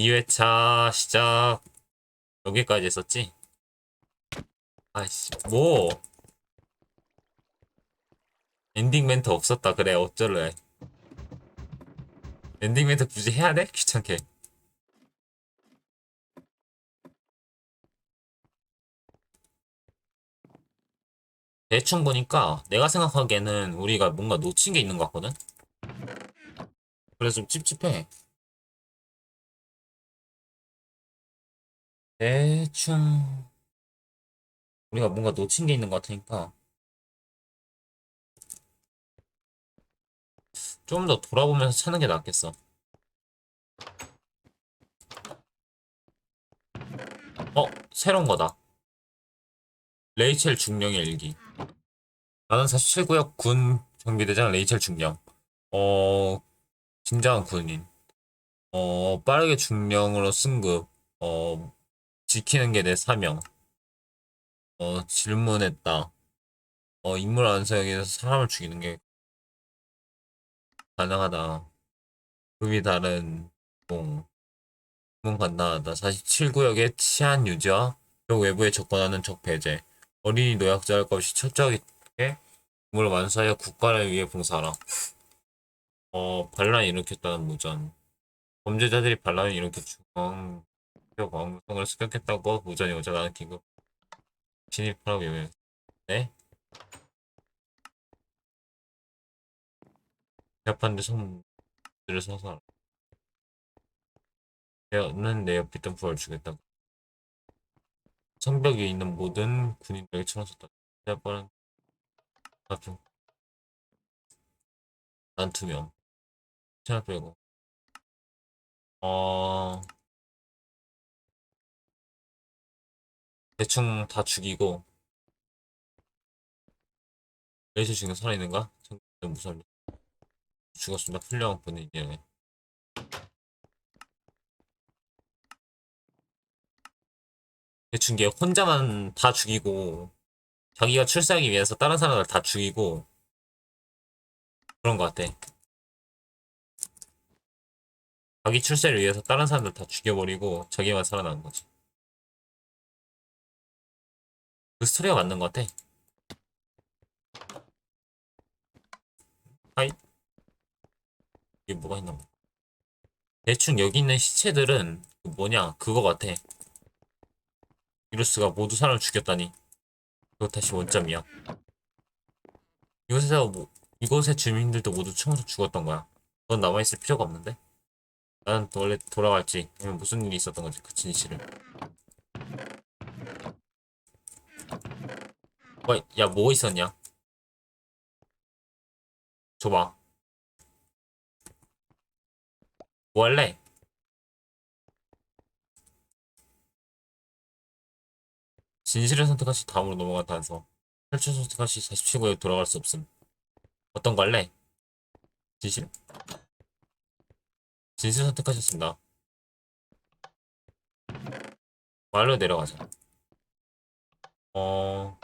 2회차 시작 여기까지 했었지? 아이씨 뭐 엔딩 멘트 없었다 그래 어쩔래 엔딩 멘트 굳이 해야 돼? 귀찮게 대충 보니까 내가 생각하기에는 우리가 뭔가 놓친 게 있는 것 같거든? 그래서 좀 찝찝해 대충 우리가 뭔가 놓친 게 있는 것 같으니까 좀 더 돌아보면서 찾는 게 낫겠어. 어, 새로운 거다. 레이첼 중령의 일기. 나는 47구역 군 경비대장 레이첼 중령. 어, 진정한 군인. 어, 빠르게 중령으로 승급. 어, 지키는 게 내 사명. 어, 질문했다. 어, 인물 완성에서 사람을 죽이는 게 가능하다. 급이 다른 공. 문 간단하다. 47구역의 치안 유지와 역 외부에 접근하는 적 배제. 어린이 노약자할 것 없이 철저하게 임무를 완수하여 국가를 위해 봉사하라. 어, 반란 일으켰다는 무전. 범죄자들이 반란을 일으켜 중앙 왕성을 습격했다고 무전이 오자 나는 긴급 진입하라고 요해. 네? 재판대 손들을 서서 내는 내 옆에 있던 부하를 죽였다. 성벽 위에 있는 모든 군인들에게 쐈다. 재판은 같은 난 투명. 채널 빼고. 어 대충 다 죽이고 레이저 중에 살아있는가? 정말 무섭네. 죽었습니다. 훌륭한 분이네. 대충 걔 혼자만 다 죽이고 자기가 출세하기 위해서 다른 사람을 다 죽이고 그런 것 같아. 자기 출세를 위해서 다른 사람들 다 죽여버리고 자기만 살아나는 거지. 그 스토리가 맞는 것 같아. 하이. 이게 뭐가 있나 봐. 대충 여기 있는 시체들은 그 뭐냐 그거 같아. 비루스가 모두 사람을 죽였다니. 그거 다시 원점이야. 이곳에서 뭐, 이곳의 주민들도 모두 총으로 죽었던 거야. 넌 남아있을 필요가 없는데? 나는 원래 돌아갈지, 아니면 무슨 일이 있었던 거지, 그 진실을. 와, 야, 뭐 있었냐? 줘봐. 뭐 할래? 진실을 선택하시 다음으로 넘어간 단서. 혈출 선택하시 47구에 돌아갈 수 없음. 어떤 거 할래? 진실? 진실 선택하셨습니다. 말로 내려가자. 어...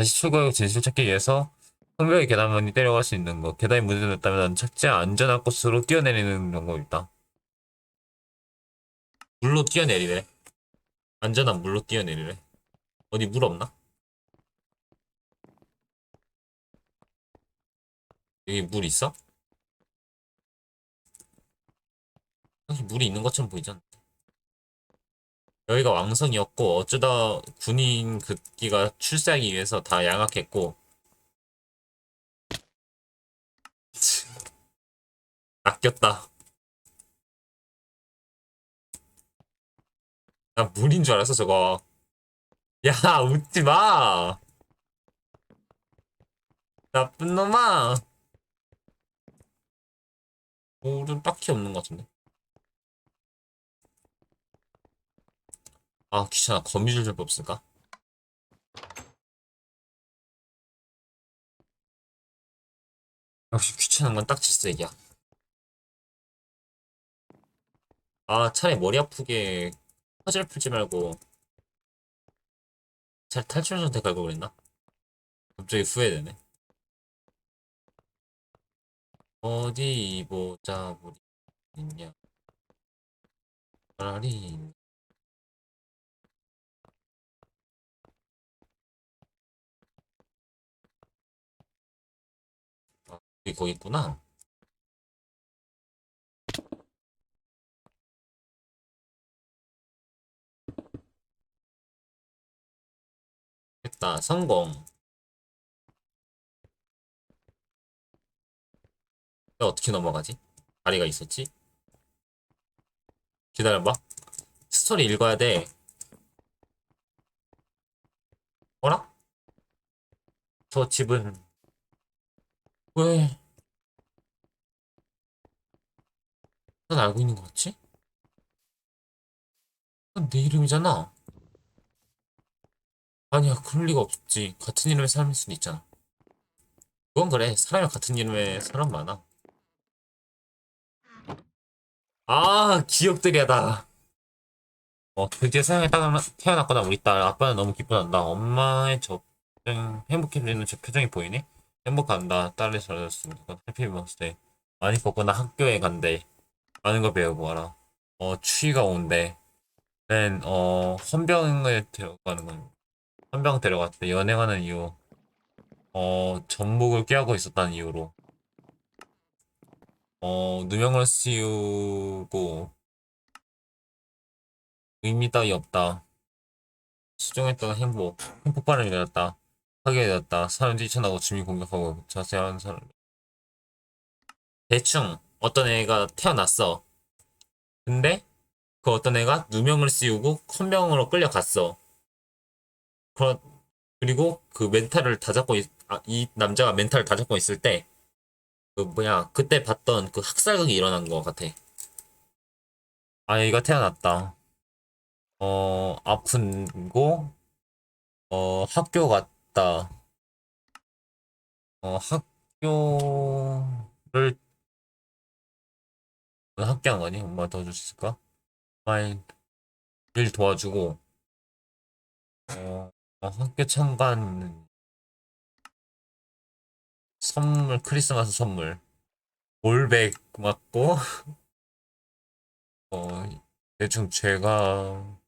다시 출구역 진실 찾기 위해서 성벽의 계단만이 때려갈 수 있는 거. 계단이 무너졌다면 착지 안전한 곳으로 뛰어내리는 방법이 있다. 물로 뛰어내리래. 안전한 물로 뛰어내리래. 어디 물 없나? 여기 물 있어? 사실 물이 있는 것처럼 보이잖아. 여기가 왕성이었고 어쩌다 군인 급기가 출세하기 위해서 다 양악했고 아꼈다. 나 물인 줄 알았어 저거. 야 웃지 마. 나쁜 놈아. 물은 딱히 없는 것 같은데. 아 귀찮아 거미줄 좀 없을까? 역시 귀찮은 건딱 질색이야. 아 차라리 머리 아프게 퍼즐 풀지 말고 잘 탈출 선택할 걸 그랬나? 갑자기 후회되네. 어디 보자 우리 있냐? 차라리 거기 있구나. 됐다. 성공. 어떻게 넘어가지? 다리가 있었지? 기다려봐. 스토리 읽어야 돼. 어라? 저 집은 왜? 난 알고 있는 거 같지? 내 이름이잖아. 아니야, 그럴 리가 없지. 같은 이름의 사람일 수도 있잖아. 그건 그래. 사람이 같은 이름의 사람 많아. 아, 기억들이야다. 어, 드디어 세상에 딱 태어났구나, 우리 딸. 아빠는 너무 기뻐한다. 엄마의 저 표정, 행복해지는 저 표정이 보이네? 행복한다. 딸이 잘해줬습니다. 해피 버스데이. 많이 컸구나. 학교에 간대. 많은 걸 와라. 어, 추위가 온대. 는, 어, 헌병을 데려가는 건, 헌병 데려갔대. 연행하는 이유. 어, 전복을 꾀하고 있었다는 이유로. 어, 누명을 씌우고, 의미 따위 없다. 수정했던 행복, 폭발을 일어났다. 하게 되었다. 사람 뛰쳐나고 주민 공격하고 자세한 사람. 대충 어떤 애가 태어났어. 근데 그 어떤 애가 누명을 씌우고 컨병으로 끌려갔어. 그러, 그리고 그 멘탈을 다 잡고 있, 아, 이 남자가 멘탈을 다 잡고 있을 때 그 뭐야 그때 봤던 그 학살극이 일어난 것 같아. 아이가 태어났다. 어 아픈고 어 학교 갔 다. 어 학교를 학교 안 가니? 엄마 도와줄 수 있을까? 엄마의 일 도와주고 어, 어, 학교 참관 선물 크리스마스 선물 올백 맞고 어 대충 죄가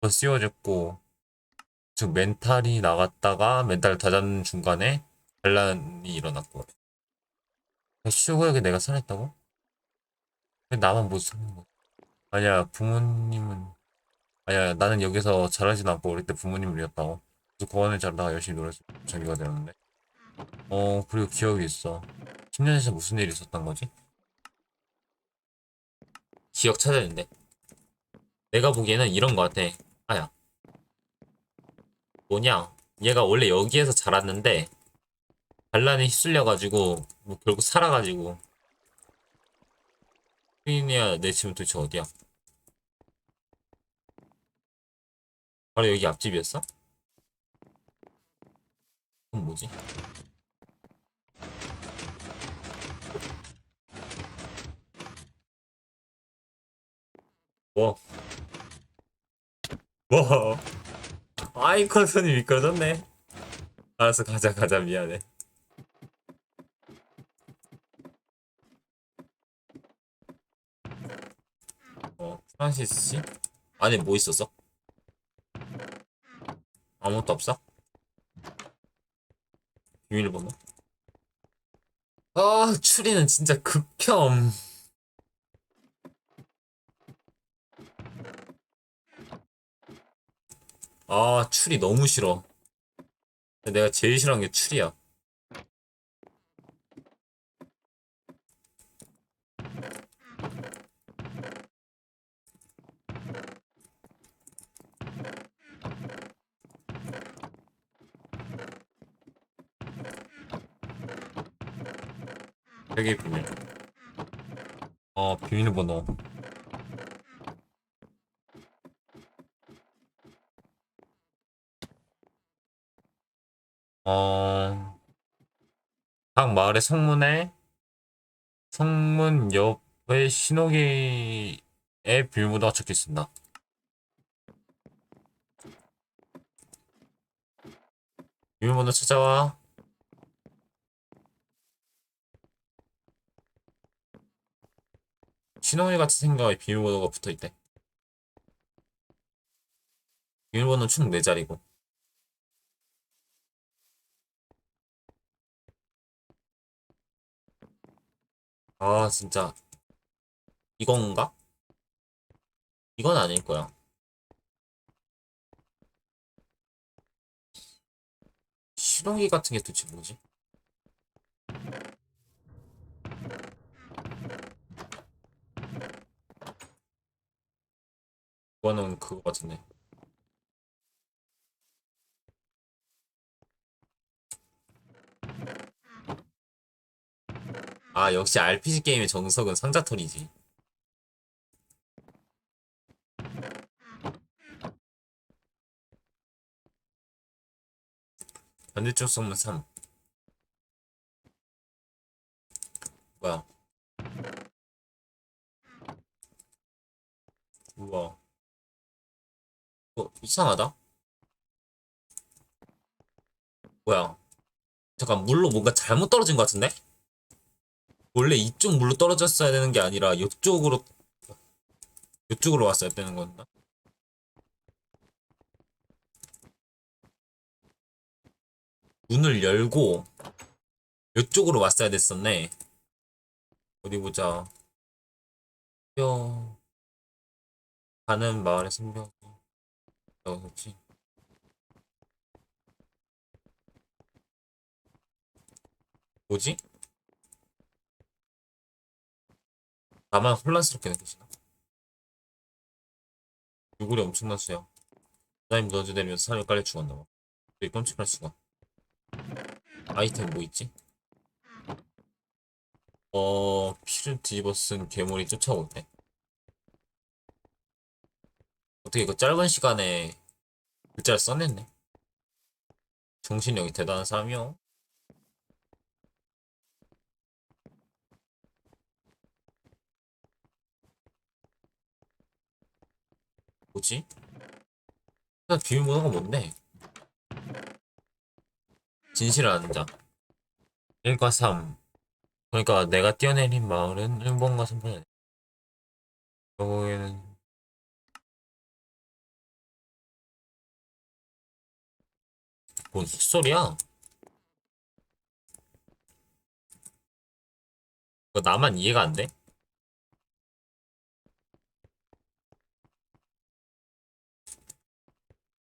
더 씌워졌고 즉 멘탈이 나갔다가 멘탈을 다잡는 중간에 반란이 일어났고 슈구역에 내가 살았다고? 왜 나만 못 사는 거야? 아니야 부모님은 아니야 나는 여기서 자라진 않고 어릴 때 부모님을 잃었다고? 그래서 고원을 자라다가 열심히 놀아서 자기가 되었는데. 어 그리고 기억이 있어. 10년에서 무슨 일이 있었던 거지? 기억 찾아야 된대 내가 보기에는 이런 거 같아. 아야 뭐냐 얘가 원래 여기에서 자랐는데 반란에 휩쓸려가지고 뭐 결국 살아가지고 휘인이야 내 집은 도대체 어디야? 바로 여기 앞집이었어? 그건 뭐지? 뭐? 뭐? 아이콘 손이 미끄러졌네. 알았어, 가자, 가자, 미안해. 어, 프란시스 씨? 안에 뭐 있었어? 아무것도 없어? 비밀번호? 아, 추리는 진짜 극혐. 아, 추리 너무 싫어. 내가 제일 싫어하는 게 추리야. 여기 비밀. 어, 비밀번호. 어, 각 마을의 성문에 성문 옆에 신호기의 비밀번호가 적혀 있습니다. 비밀번호 찾아와. 신호기 같은 생각에 비밀번호가 붙어 있대. 비밀번호 총 4자리고. 아, 진짜. 이건가? 이건 아닐 거야. 시동기 같은 게 도대체 뭐지? 이거는 그거 같은데. 아, 역시 RPG 게임의 정석은 상자털이지. 반대쪽 성문 3. 뭐야? 우와. 어, 이상하다? 뭐야? 잠깐, 물로 뭔가 잘못 떨어진 것 같은데? 원래 이쪽 물로 떨어졌어야 되는 게 아니라 이쪽으로, 이쪽으로 왔어야 되는 건가? 문을 열고 이쪽으로 왔어야 됐었네. 어디 보자. 뼈 가는 마을의 선벽 어디지? 뭐지? 나만 혼란스럽게? 얼굴이 엄청난 수야. 사람이 무너져 내리면서 사람이 깔려 죽었나 봐. 되게 끔찍할 수가. 아이템 뭐 있지? 어, 피를 뒤집어 쓴 괴물이 쫓아올 때. 어떻게 그 짧은 시간에 글자를 써냈네. 정신력이 대단한 사람이요. 뭐지? 나 비밀번호가 뭔데? 진실을 자. 1과 3. 그러니까 내가 뛰어내린 마을은 1번과 3번이네. 결국에는 뭔 헛소리야? 이거 나만 이해가 안 돼?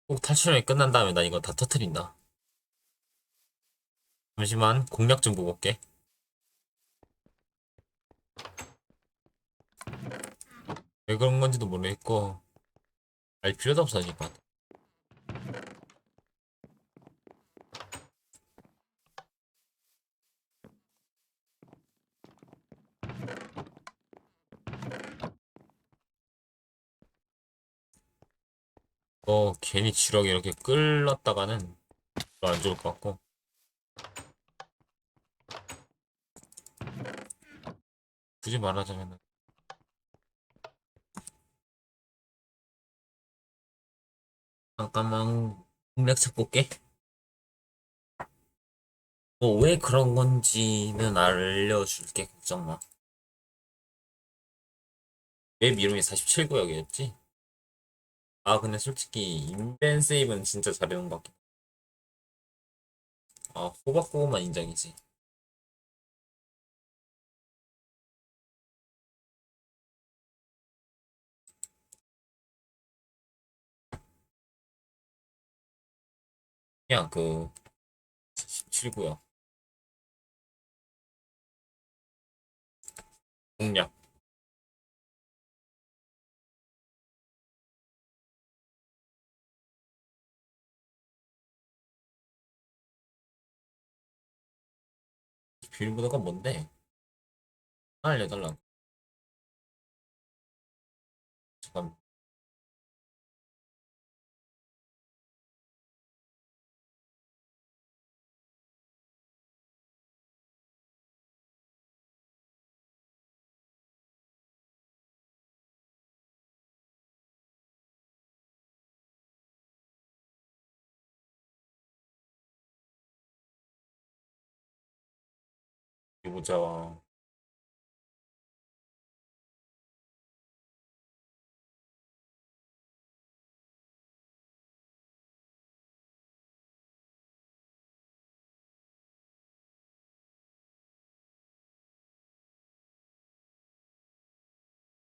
꼭 탈출이 끝난 다음에 난 이거 다 터트린다. 잠시만 공략 좀 보고 올게. 왜 그런 건지도 모르겠고 알 필요도 없어지니 어 괜히 지렁이 이렇게 끌렀다가는 안 좋을 것 같고. 굳이 말하자면은 잠깐만 공략 찾고 올게. 뭐 왜 그런 건지는 알려줄게 걱정 마. 맵 이름이 47구역이었지? 아 근데 솔직히 인벤 세이브는 진짜 잘해놓은 것 같긴 해. 아 호박고구마 인정이지. 그냥 그 47구역 공략 비밀번호가 뭔데? 알려달라고. 잠깐. 보자.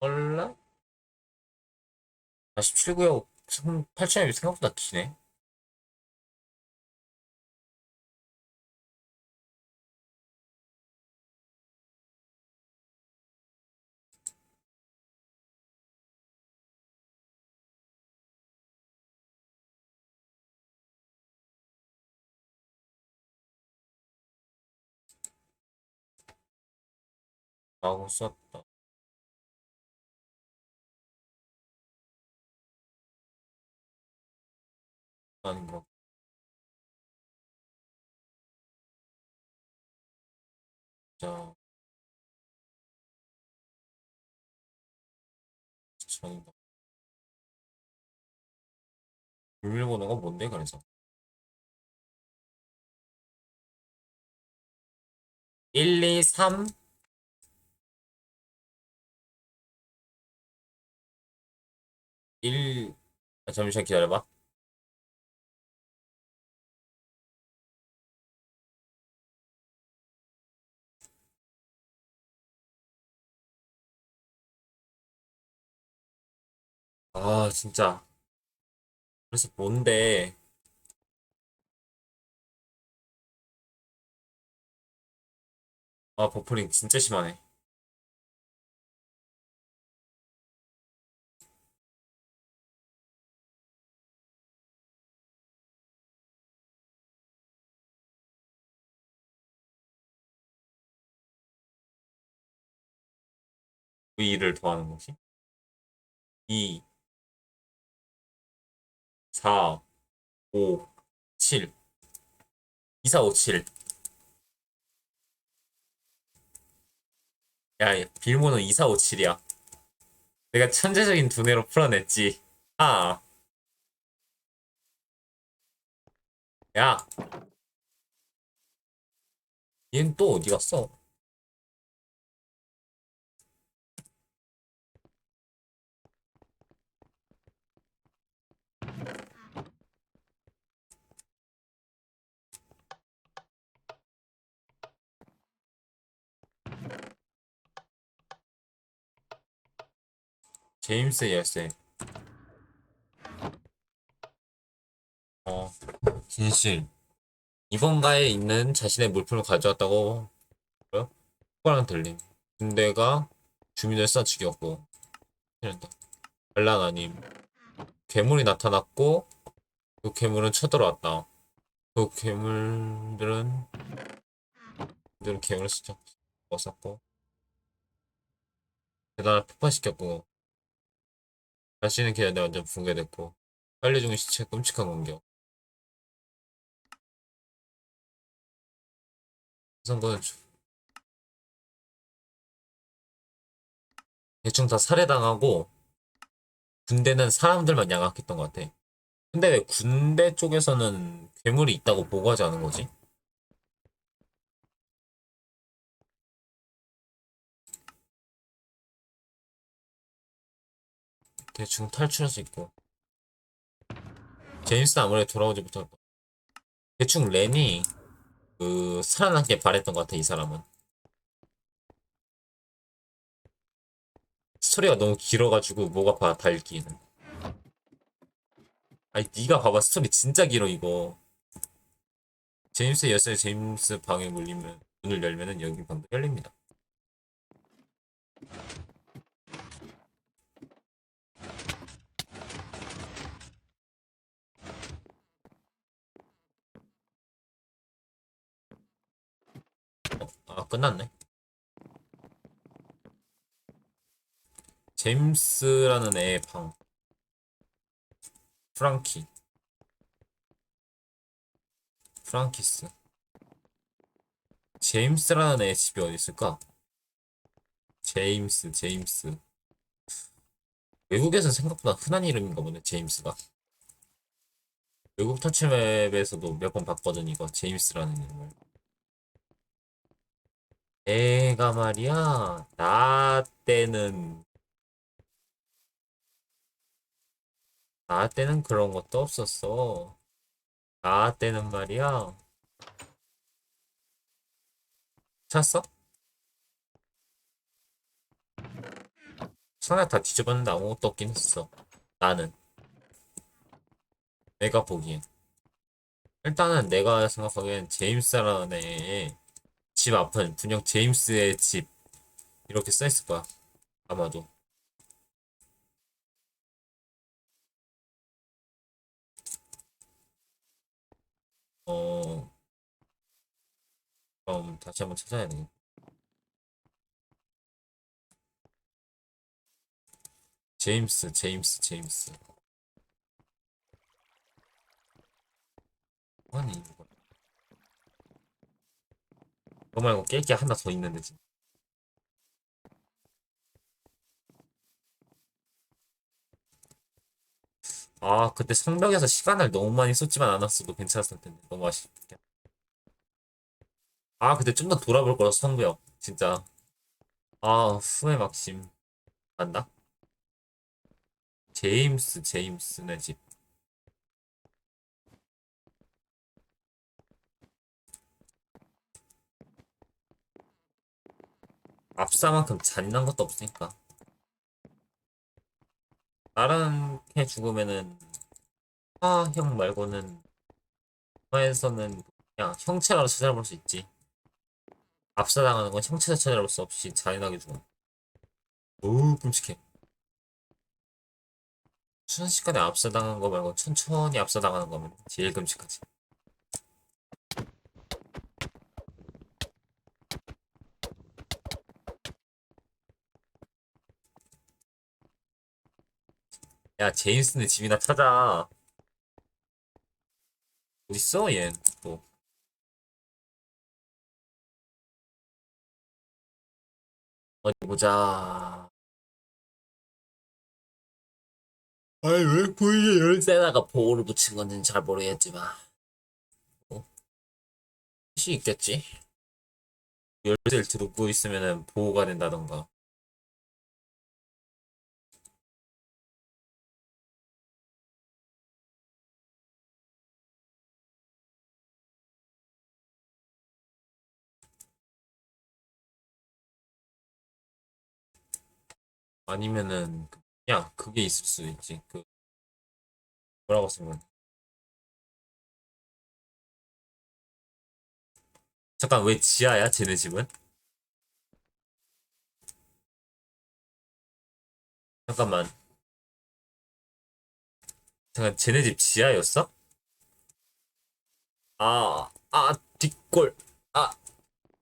헐라? 47구역 8,000이 생각보다 기네. 라고 썼다. 아닌 거. 자. 전인가. 비밀번호가 뭔데, 그래서? 1, 2, 3, 1, 아, 잠시만 기다려봐. 아, 진짜. 그래서 뭔데? 아, 버퍼링 진짜 심하네. V를 더하는 거지? 2, 4, 5, 7. 2, 4, 5, 7. 야, 빌모는 2, 4, 5, 7이야. 내가 천재적인 두뇌로 풀어냈지. 아. 야. 얘는 또 어디 갔어? 제임스 열쇠. 어, 진실. 이번 가에 있는 자신의 물품을 가져왔다고? 후과랑 들림. 군대가 주민을 쏴 죽였고, 이런다. 알란 아님. 괴물이 나타났고, 그 괴물은 쳐들어왔다. 그 괴물들은, 들은 괴물을 스쳐 먹었고, 대단한 폭파시켰고, 자신은 기다려 완전 붕괴됐고 빨리 죽은 시체의 끔찍한 공격 선거는 주- 대충 다 살해당하고 군대는 사람들만 양악했던 것 같아 근데 왜 군대 쪽에서는 괴물이 있다고 보고하지 않은 거지? 대충 탈출할 수 있고. 제임스는 아무래도 돌아오지 못할 거 대충 렌이 그 살아남게 바랬던 것 같아 이 사람은. 스토리가 너무 길어가지고 목 아파 달기는. 아니 네가 봐봐. 스토리 진짜 길어 이거. 제임스 열쇠 제임스 방에 물리면 문을 열면은 여기 방도 열립니다 아 끝났네. 제임스라는 애의 방. 프랑키. 프랑키스. 제임스라는 애 집이 어디 있을까? 제임스 제임스. 외국에서 생각보다 흔한 이름인가 보네 제임스가. 외국 터치맵에서도 몇 번 봤거든 이거. 제임스라는 이름을 애가 말이야 나 때는 나 때는 그런 것도 없었어 나 때는 말이야 찾았어? 상자 다 뒤져봤는데 아무것도 없긴 했어. 나는. 내가 보기엔. 일단은 내가 생각하기엔 제임스라는 애의 집 앞은 분명 제임스의 집. 이렇게 써있을 거야. 아마도. 어, 그럼 다시 한번 찾아야 되겠다. 제임스, 제임스, 제임스. 아니, 이거. 그거 말고 깰 게 하나 더 있는데, 지금. 아, 그때 성벽에서 시간을 너무 많이 썼지만 않았어도 괜찮았을 텐데. 너무 아쉽게. 아, 그때 좀 더 돌아볼 거야, 성벽. 진짜. 아, 후회 막심. 맞나? 제임스, 제임스네 집. 앞사만큼 잔인한 것도 없으니까. 다른 애 죽으면은 화형 말고는 화에서는 그냥 형체라도 찾아볼 수 있지. 압사당하는 건 형체도 찾아볼 수 없이 잔인하게 죽어. 오 끔찍해. 순식간에 압사당한 거 말고 천천히 압사당하는 거면 제일 끔찍하지. 야 제임스네 집이나 찾아. 어딨어 얘 또. 어디 보자. 아니 왜 보이게 열쇠다가 보호를 붙인 건지는 잘 모르겠지만 어? 수 있겠지 열쇠를 들고 있으면은 보호가 된다던가 아니면은 그냥 그게 있을 수 있지 그 뭐라고 쓰면 잠깐 왜 지하야 쟤네 집은? 잠깐만 잠깐 쟤네 집 지하였어? 아, 아, 뒷골. 아,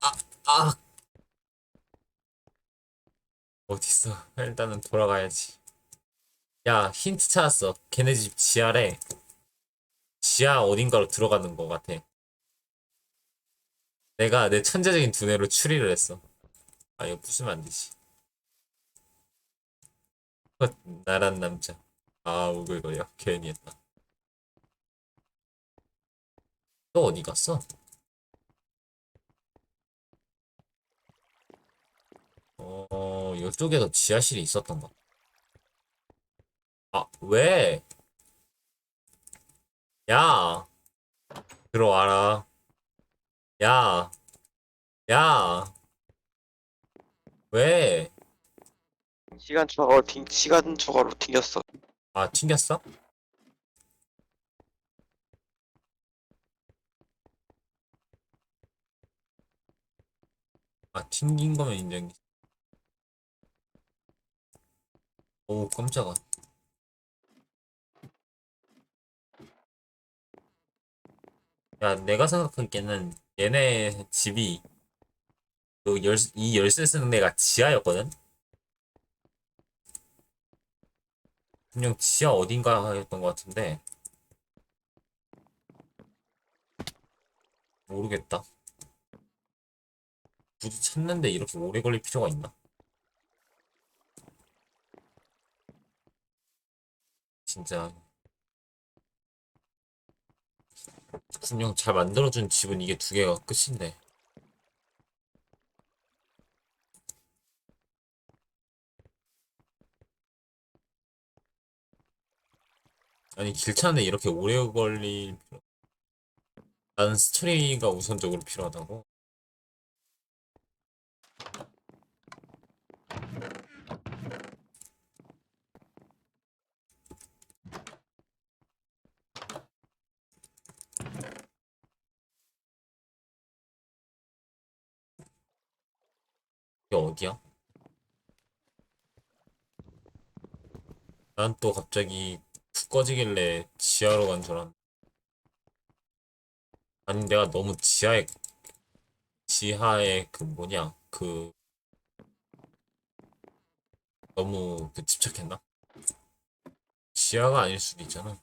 아, 아. 어딨어? 일단은 돌아가야지. 야, 힌트 찾았어. 걔네 집 지하래. 지하 어딘가로 들어가는 것 같아. 내가 내 천재적인 두뇌로 추리를 했어. 아, 이거 부수면 안 되지. 헛, 나란 남자. 아, 우글거려. 괜히 했다. 또 어디 갔어? 어, 이쪽에도 지하실이 있었던 거. 아, 왜? 야, 들어와라. 야, 야, 왜? 시간 초과로 튕 시간 초과로 튕겼어. 아, 튕겼어? 아, 튕긴 거면 인정. 오, 깜짝아. 야, 내가 생각하기에는 얘네 집이 그 열, 이 열쇠 쓰는 데가 지하였거든? 분명 지하 어딘가 였던 것 같은데 모르겠다. 굳이 찾는데 이렇게 오래 걸릴 필요가 있나? 진짜. 분명 잘 만들어준 집은 이게 두 개가 끝인데. 아니 길 찾는데 이렇게 오래 걸릴 필요 나는 스토리가 우선적으로 필요하다고 어디야? 난 또 갑자기 푹 꺼지길래 지하로 간 줄 알았는데 아니 내가 너무 지하에 지하에 그 뭐냐 그 너무 그 집착했나? 지하가 아닐 수도 있잖아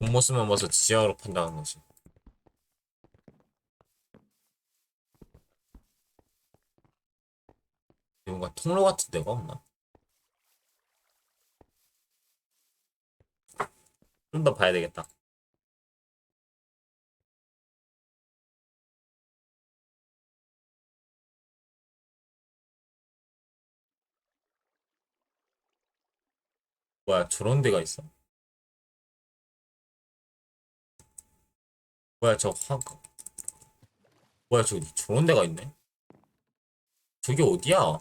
겉모습만 봐서 지하로 판단한 거지 뭔가 통로 같은 데가 없나? 좀 더 봐야 되겠다. 뭐야, 저런 데가 있어? 뭐야, 저 화, 뭐야, 저기 저런 데가 있네? 저기 어디야?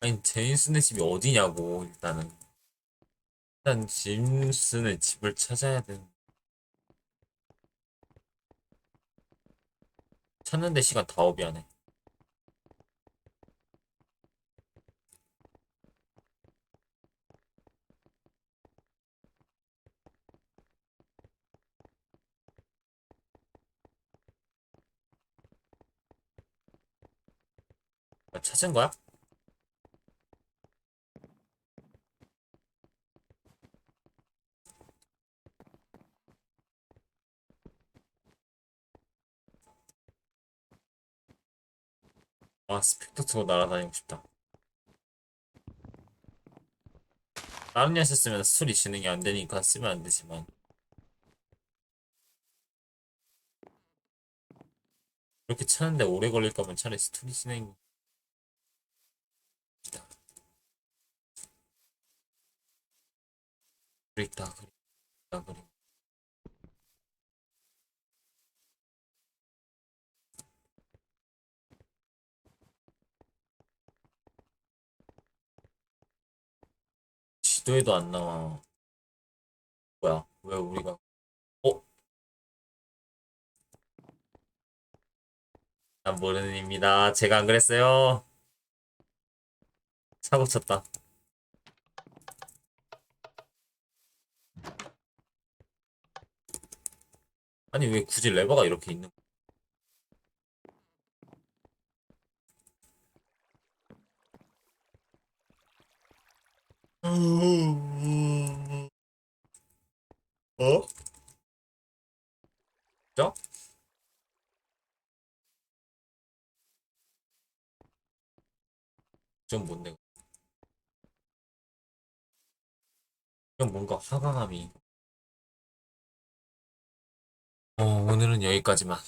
아니, 제임스네 집이 어디냐고, 일단은. 일단, 제임스네 집을 찾아야 되는. 찾는데 시간 다 어비하네. 아, 찾은 거야? 아, 스펙터 트고 날아다니고 싶다. 다른 녀석 쓰면 스토리 진행이 안 되니까 쓰면 안 되지만. 이렇게 찾는데 오래 걸릴 거면 차라리 스토리 진행. 그립다, 그립다, 그립. 지도에도 안 나와. 뭐야? 왜 우리가? 어? 난 모르는 입니다. 제가 안 그랬어요. 사고 쳤다. 아니 왜 굳이 레버가 이렇게 있는? 어? 진짜? 좀 뭔데? 좀 뭔가 화강함이. 어, 오늘은 여기까지만.